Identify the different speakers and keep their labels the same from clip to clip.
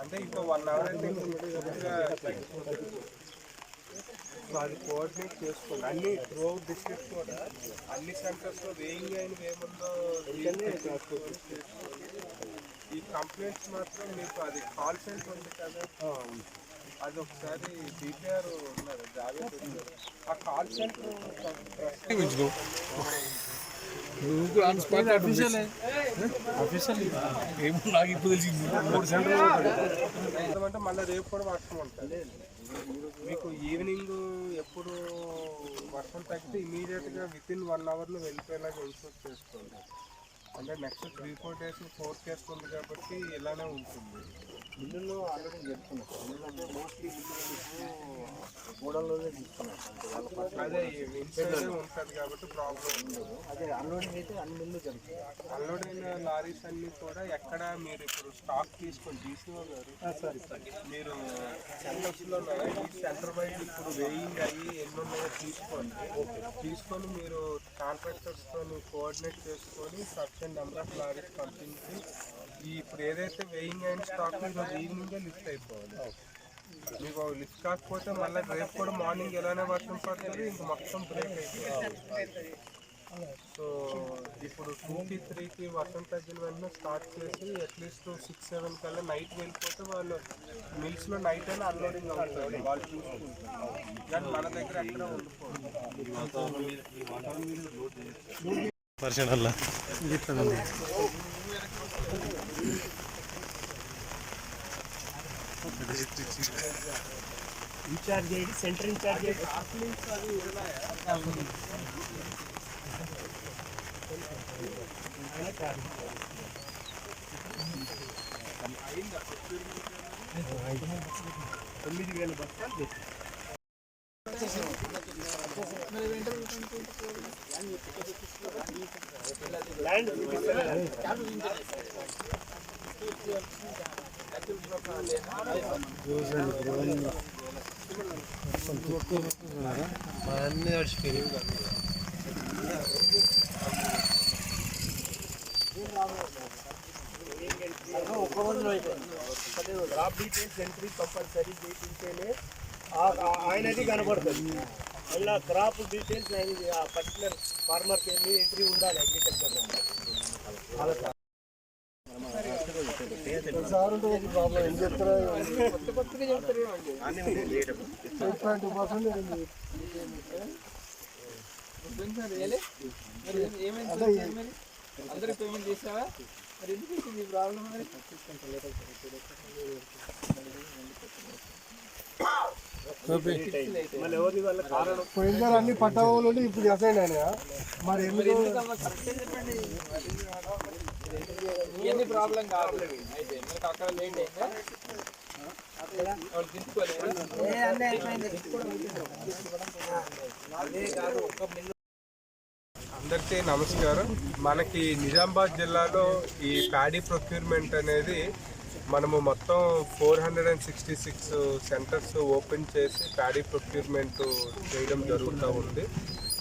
Speaker 1: అంటే ఇంకో one hour అయితే సో అది కోఆర్డినేట్ చేసుకోండి అన్ని త్రూ డిస్ట్రిక్ట్ కూడా అన్ని సెంటర్స్లో వేయింగ్ అయినవి ఏముందో ఈ కంప్లైంట్స్ మాత్రం మీకు అది కాల్ సెంటర్ ఉంది కదా. అది ఒకసారి డిపిఆర్ ఉన్నారు జాగ్రత్త. ఆ కాల్ సెంటర్
Speaker 2: నువ్వు ఆన్ స్పాట్ అఫీషియల్ అఫీషియల్ ఏమో నాకు ఇప్పుడు తెలిసింది. మూడు సెంటర్
Speaker 1: అంటే మళ్ళీ రేపు కూడా వర్షం ఉంటుంది. మీకు ఈవినింగ్ ఎప్పుడు వర్షం తగ్గితే ఇమీడియట్గా విత్ ఇన్ వన్ అవర్లో వెళ్ళిపోయేలాగా ఇన్సూర్ చేసుకోండి. అంటే next three four days forecast ఉంది కాబట్టి ఇలానే ఉంటుంది.
Speaker 3: మిల్లులో ఆల్రెడీ చెప్తున్నాం. మిల్లు అంటే మోస్ట్లీ తీసుకున్నాం అంటే వాళ్ళ పట్ల
Speaker 1: అదే ఉంటుంది కాబట్టి ప్రాబ్లం ఉండదు.
Speaker 3: అదే అన్లోడింగ్ అయితే అన్ని మిల్లు జరుగుతాయి.
Speaker 1: అన్లోడ్ అయిన లారీస్ అన్ని కూడా ఎక్కడ మీరు ఇప్పుడు స్టాక్ తీసుకొని డీసీఓ గారు మీరు సెంటర్స్లో ఈ సెంటర్ వైడ్ ఇప్పుడు వేయింగ్ అయ్యి ఎన్ని ఉన్నాయో తీసుకోండి. తీసుకొని మీరు కాంట్రాక్టర్స్తో కోఆర్డినేట్ చేసుకొని సఫిషియెంట్ నెంబర్ ఆఫ్ లారీస్ పంపించి ఈ ఇప్పుడు ఏదైతే వేయింగ్ అయిన స్టాక్ ఈరోజు ఈవినింగే లిఫ్ట్ అయిపోవాలి. మీకు లిఫ్ట్ కాకపోతే మళ్ళీ రేపు కూడా మార్నింగ్ ఎలానే వర్షం పడుతుంది ఇంక మొత్తం బ్రేక్ అయిపోతుంది సో ఇప్పుడు టూకి త్రీకి వర్షం తగ్గిన వెంటనే స్టార్ట్ చేసి అట్లీస్ట్ సిక్స్ సెవెన్ కల్లా నైట్ వెళ్ళిపోతే వాళ్ళు మిల్స్లో నైట్ అయినా అన్లోడింగ్ అవుతుంది. వాళ్ళు చూసుకుంటారు. కానీ మన దగ్గర ఎక్కడ ఉండిపోతుంది
Speaker 2: అలా
Speaker 3: ఇన్ఛార్జ్ అయ్యి సెంటర్ ఇన్ఛార్జ్ అయ్యి తొమ్మిది వేల బస్తాలు తెచ్చాం. ల్యాండ్ చూపిస్తలేదు.
Speaker 2: అన్ని నడిచిపోయి
Speaker 3: క్రాప్ డీటెయిల్స్ ఎంట్రీ కంపల్సరీ చేయించేనే ఆయనది కనబడుతుంది. మళ్ళీ క్రాప్ డీటెయిల్స్ ఆయనది ఆ పర్టికులర్ ఫార్మర్ పేరు ఎంట్రీ ఉండాలి అగ్రికల్చర్
Speaker 4: అందరూ పేమెంట్ చేసావా మరి ఎందుకు ఈ ప్రాబ్లం మరి
Speaker 5: పోయినసారి అన్ని పట్టణంలో ఇప్పుడు అసైన్ మరి
Speaker 4: ప్రాబ్లం అయితే మనకు అక్కడ లేట్
Speaker 1: అందరికీ నమస్కారం. మనకి నిజామాబాద్ జిల్లాలో ఈ ప్యాడీ ప్రొక్యూర్మెంట్ అనేది మనము మొత్తం four hundred and sixty six centres open చేసి ప్యాడీ ప్రొక్యూర్మెంట్ చేయడం జరుగుతూ ఉంది.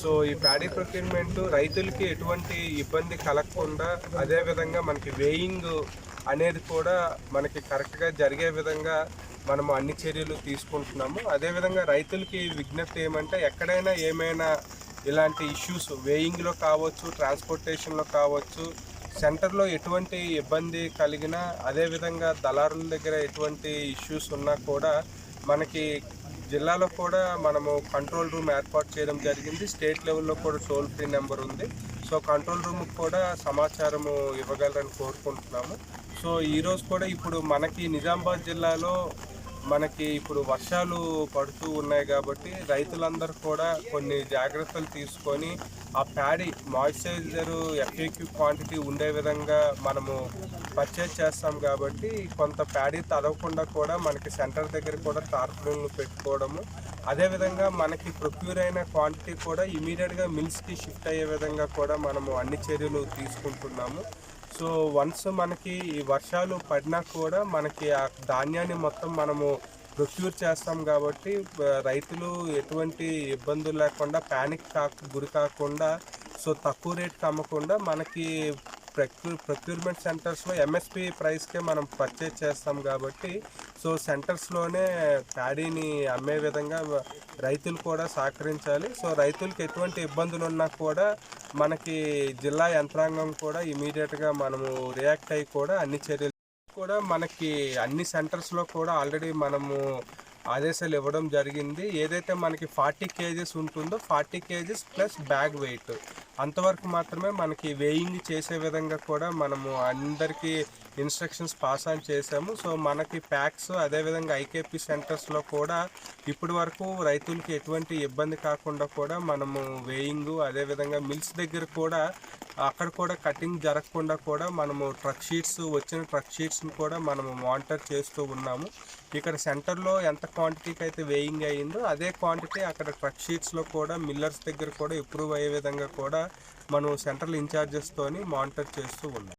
Speaker 1: సో ఈ ప్యాడీ ప్రొక్యూర్మెంట్ రైతులకి ఎటువంటి ఇబ్బంది కలగకుండా అదేవిధంగా మనకి వేయింగ్ అనేది కూడా మనకి కరెక్ట్గా జరిగే విధంగా మనము అన్ని చర్యలు తీసుకుంటున్నాము. అదేవిధంగా రైతులకి విజ్ఞప్తి ఏమంటే ఎక్కడైనా ఏమైనా ఇలాంటి ఇష్యూస్ వేయింగ్లో కావచ్చు ట్రాన్స్పోర్టేషన్లో కావచ్చు సెంటర్లో ఎటువంటి ఇబ్బంది కలిగినా అదేవిధంగా దళారుల దగ్గర ఎటువంటి ఇష్యూస్ ఉన్నా కూడా మనకి జిల్లాలో కూడా మనము కంట్రోల్ రూమ్ ఏర్పాటు చేయడం జరిగింది. స్టేట్ లెవెల్లో కూడా టోల్ ఫ్రీ నెంబర్ ఉంది. సో కంట్రోల్ రూమ్కి కూడా సమాచారము ఇవ్వగలరని కోరుకుంటున్నాము. సో ఈరోజు కూడా ఇప్పుడు మనకి నిజామాబాద్ జిల్లాలో మనకి ఇప్పుడు వర్షాలు పడుతూ ఉన్నాయి కాబట్టి రైతులందరూ కూడా కొన్ని జాగ్రత్తలు తీసుకొని ఆ ప్యాడీ మాయిశ్చరైజర్ ఎఫ్ఏక్యూ క్వాంటిటీ ఉండే విధంగా మనము పర్చేజ్ చేస్తాం కాబట్టి కొంత ప్యాడీ తడవకుండా కూడా మనకి సెంటర్ దగ్గర కూడా టార్పులను పెట్టుకోవడము. అదేవిధంగా మనకి ప్రొక్యూర్ అయిన క్వాంటిటీ కూడా ఇమీడియట్గా మిల్స్కి షిఫ్ట్ అయ్యే విధంగా కూడా మనము అన్ని చర్యలు తీసుకుంటున్నాము. సో వన్స్ మనకి ఈ వర్షాలు పడినా కూడా మనకి ఆ ధాన్యాన్ని మొత్తం మనము ప్రొక్యూర్ చేస్తాం కాబట్టి రైతులు ఎటువంటి ఇబ్బందులు లేకుండా ప్యానిక్ కాక గురి కాకుండా సో తక్కువ రేట్కి అమ్మకుండా మనకి ప్రక్యూ ప్రొక్యూర్మెంట్ సెంటర్స్లో ఎంఎస్పి ప్రైస్కే మనం పర్చేజ్ చేస్తాం కాబట్టి సో సెంటర్స్లోనే ప్యాడీని అమ్మే విధంగా రైతులు కూడా సహకరించాలి. సో రైతులకు ఎటువంటి ఇబ్బందులు ఉన్నా కూడా మనకి జిల్లా యంత్రాంగం కూడా ఇమీడియట్గా మనము రియాక్ట్ అయ్యి కూడా అన్ని చర్యలు కూడా మనకి అన్ని సెంటర్స్లో కూడా ఆల్రెడీ మనము ఆదేశాలు ఇవ్వడం జరిగింది. ఏదైతే మనకి ఫార్టీ కేజెస్ ఉంటుందో forty kgs plus bag weight. అంతవరకు మాత్రమే మనకి వేయింగ్ చేసే విధంగా కూడా మనము అందరికీ ఇన్స్ట్రక్షన్స్ పాస్ ఆన్ చేసాము సో మనకి ప్యాక్స్ అదేవిధంగా ఐకేపీ సెంటర్స్లో కూడా ఇప్పటి వరకు రైతులకి ఎటువంటి ఇబ్బంది కాకుండా కూడా మనము వేయింగ్ అదేవిధంగా మిల్స్ దగ్గర కూడా అక్కడ కూడా కటింగ్ జరగకుండా కూడా మనము ట్రక్ షీట్స్ వచ్చిన ట్రక్ షీట్స్ని కూడా మనము మానిటర్ చేస్తూ ఉన్నాము. ఇక్కడ సెంటర్లో ఎంత క్వాంటిటీకి అయితే వేయింగ్ అయ్యిందో అదే క్వాంటిటీ అక్కడ ట్రక్ షీట్స్లో కూడా మిల్లర్స్ దగ్గర కూడా ఇంప్రూవ్ అయ్యే విధంగా కూడా మనం సెంట్రల్ ఇన్ఛార్జెస్తోని మానిటర్ చేస్తూ ఉన్నాం.